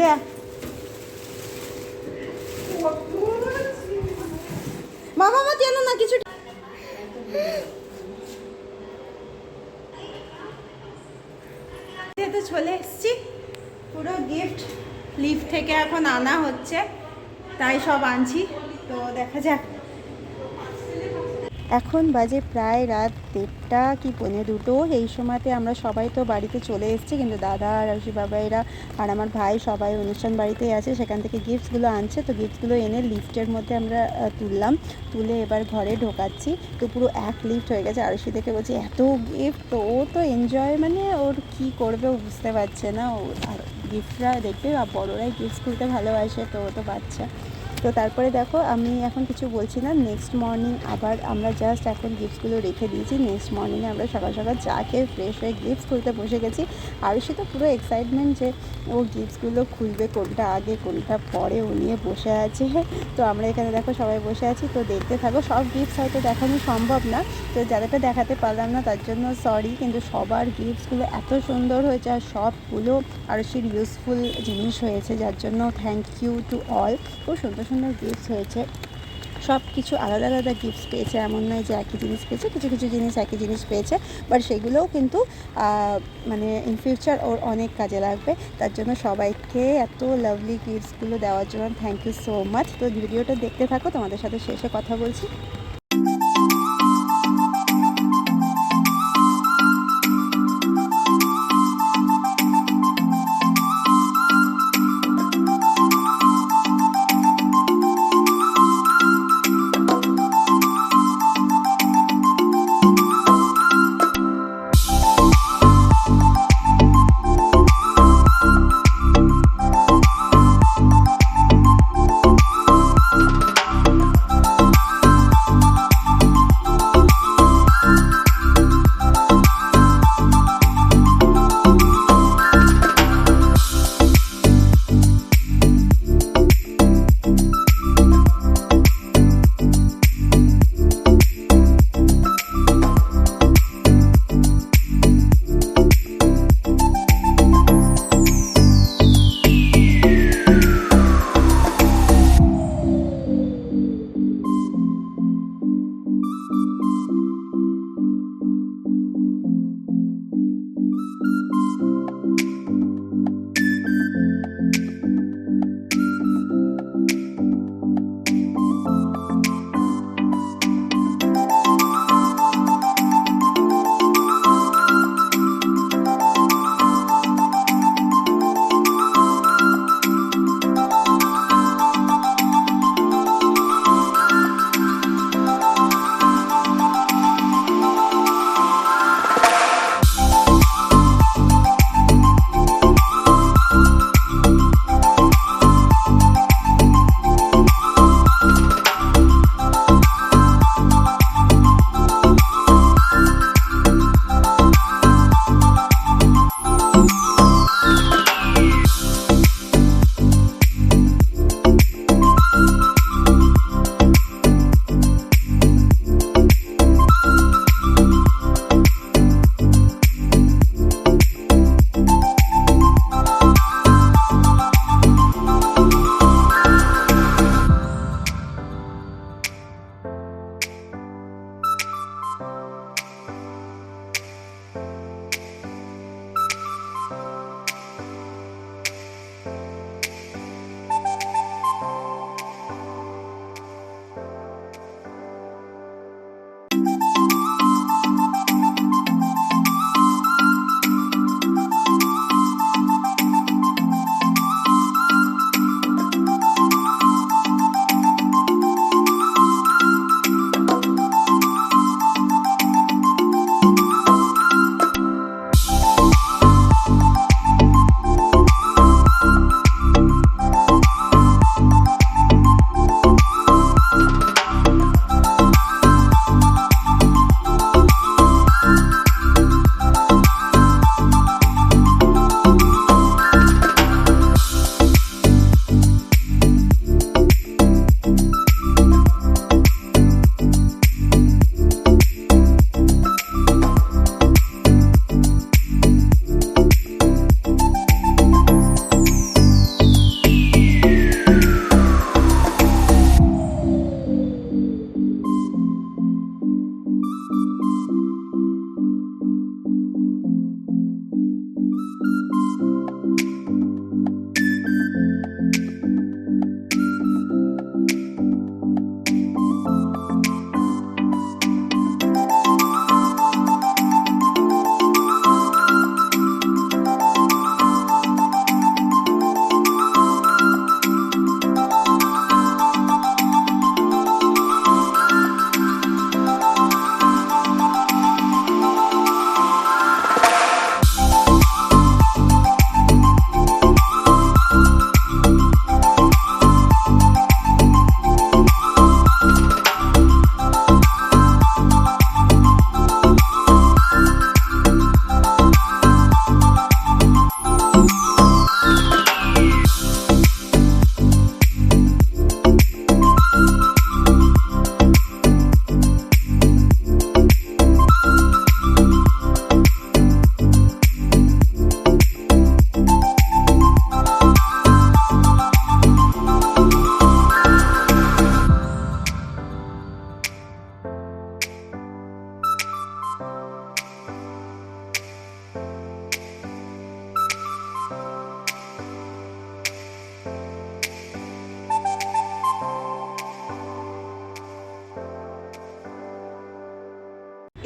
দে। বাবা মা যেন না কিছু তো চলে এসেছি। পুরো গিফট লিফট থেকে এখন আনা হচ্ছে। তাই সব আনছি। তো দেখা যাক। এখন বাজে প্রায় রাত দেড়টা কি পৌনে দুটো। এই সময়তে আমরা সবাই তো বাড়িতে চলে এসেছি, কিন্তু দাদা রশি বাবা এরা আর আমার ভাই সবাই অনুষ্ঠান বাড়িতেই আছে। সেখান থেকে গিফটসগুলো আনছে, তো গিফটসগুলো এনে লিফটের মধ্যে আমরা তুললাম। তুলে এবার ঘরে ঢোকাচ্ছি। তো পুরো এক লিফট হয়ে গেছে। আরশি দেখে বলছি, এত গিফট তো ও তো এনজয় মানে ওর কি করবে বুঝতে পারছে না। ও আর গিফটরা দেখবে, আর বড়রাই গিফট খুলতে ভালোবাসে, তো ও তো বাচ্চা। তো তারপরে দেখো, আমি এখন কিছু বলছি না। নেক্সট মর্নিং আবার আমরা জাস্ট এখন গিফটসগুলো রেখে দিয়েছি। নেক্সট মর্নিংয়ে আমরা সকাল সকাল চা খেয়ে ফ্রেশ হয়ে গিফটস খুলতে বসে গেছি। আর সে তো পুরো এক্সাইটমেন্ট যে ও গিফটসগুলো খুলবে কোনটা আগে, কোনটা পরে ও নিয়ে বসে আছে। তো আমরা এখানে দেখো সবাই বসে আছি। তো দেখতে থাকো, সব গিফটস হয়তো দেখানো সম্ভব না। তো যাদেরটা দেখাতে পারলাম না তার জন্য সরি কিন্তু সবার গিফটসগুলো এত সুন্দর হয়েছে আর সবগুলো আরশির ইউজফুল জিনিস হয়েছে। যার জন্য থ্যাংক ইউ টু অল খুব সুন্দর সুন্দর গিফটস হয়েছে। সব কিছু আলাদা আলাদা গিফটস পেয়েছে, এমন নয় যে একই জিনিস পেয়েছে, কিছু কিছু জিনিস একই জিনিস পেয়েছে বাট সেগুলোও কিন্তু মানে ইন ফিউচার ওর অনেক কাজে লাগবে। তার জন্য সবাইকে এত লাভলি গিফটসগুলো দেওয়ার জন্য থ্যাংক ইউ সো মাচ তো ভিডিওটা দেখতে থাকো, তোমাদের সাথে শেষে কথা বলছি।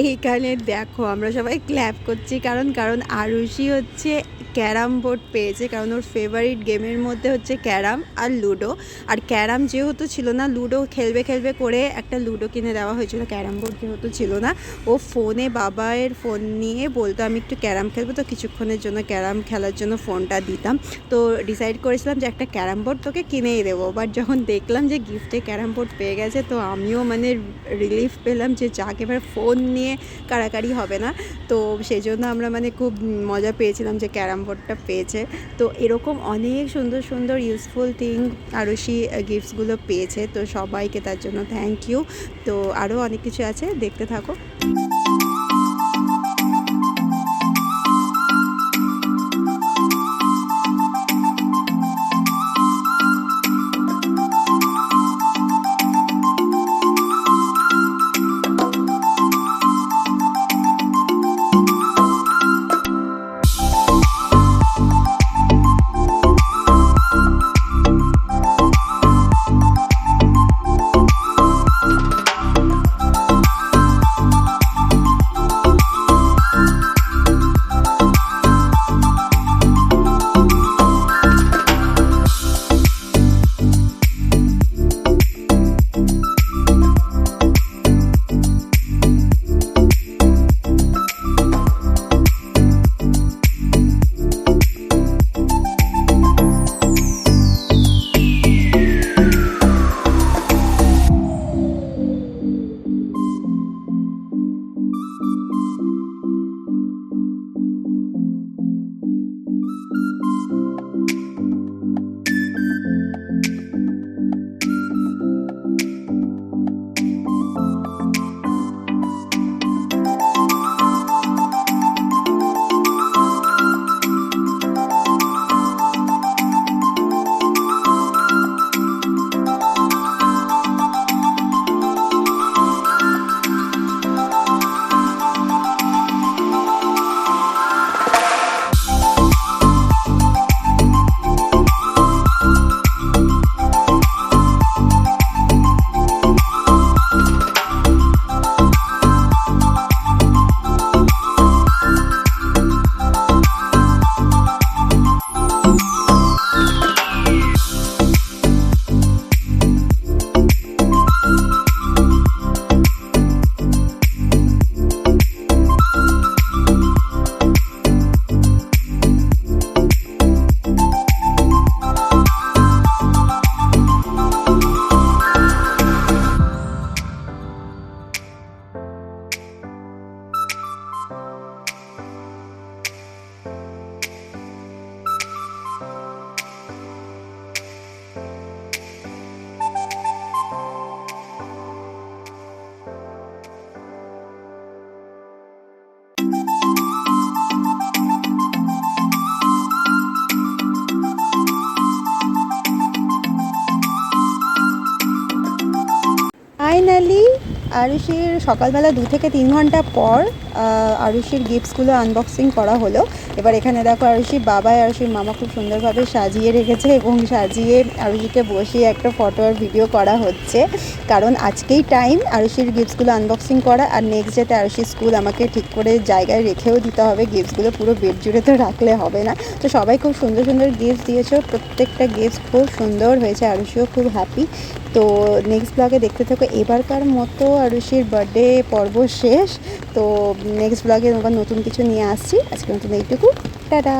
এইখানে দেখো আমরা সবাই ক্ল্যাপ করছি কারণ কারণ আরুষি হচ্ছে ক্যারাম বোর্ড পেয়েছে, কারণ ওর ফেভারিট গেমের মধ্যে হচ্ছে ক্যারাম আর লুডো। আর ক্যারাম যেহেতু ছিল না, লুডো খেলবে খেলবে করে একটা লুডো কিনে দেওয়া হয়েছিল, ক্যারাম বোর্ড যেহেতু ছিল না। ও ফোনে বাবায়ের ফোন নিয়ে বলতো, আমি একটু ক্যারাম খেলব তো, কিছুক্ষণের জন্য ক্যারাম খেলার জন্য ফোনটা দিতাম। তো ডিসাইড করেছিলাম যে একটা ক্যারাম বোর্ড তোকে কিনেই দেবো। বাট যখন দেখলাম যে গিফটে ক্যারাম বোর্ড পেয়ে গেছে, তো আমিও মানে রিলিফ পেলাম যে যাকে, এবার ফোন নিয়ে কাড়াকাড়ি হবে না। তো সেই জন্য আমরা মানে খুব মজা পেয়েছিলাম যে ক্যারাম বোর্ডটা পেয়েছে। তো এরকম অনেক সুন্দর সুন্দর ইউজফুল থিং আরুষি গিফটসগুলো পেয়েছে। তো সবাইকে তার জন্য থ্যাংক ইউ তো আরও অনেক কিছু আছে, দেখতে থাকো। ফাইনালি আরুষির সকালবেলা দু থেকে তিন ঘণ্টা পর আরুষির গিফটসগুলো আনবক্সিং করা হলো। এবার এখানে দেখো আরুষির বাবা আর আরুষির মামা খুব সুন্দরভাবে সাজিয়ে রেখেছে এবং সাজিয়ে আরুষিকে বসিয়ে একটা ফটো আর ভিডিও করা হচ্ছে। কারণ আজকেই টাইম আরুষির গিফটসগুলো আনবক্সিং করা আর নেক্সট ডেতে আরুষির স্কুল আমাকে ঠিক করে জায়গায় রেখেও দিতে হবে। গিফটসগুলো পুরো বেড জুড়ে তো রাখলে হবে না। তো সবাই খুব সুন্দর সুন্দর গিফট দিয়েছ। প্রত্যেকটা গিফট খুব সুন্দর হয়েছে। আরুষিও খুব হ্যাপি তো নেক্সট ব্লগে দেখতে থাকো। এবারকার মতো আরুষির বার্থডে পর্ব শেষ। তো নেক্সট ব্লগে নতুন কিছু নিয়ে আসছি। আজকে নতুন এইটুকু। টাটা!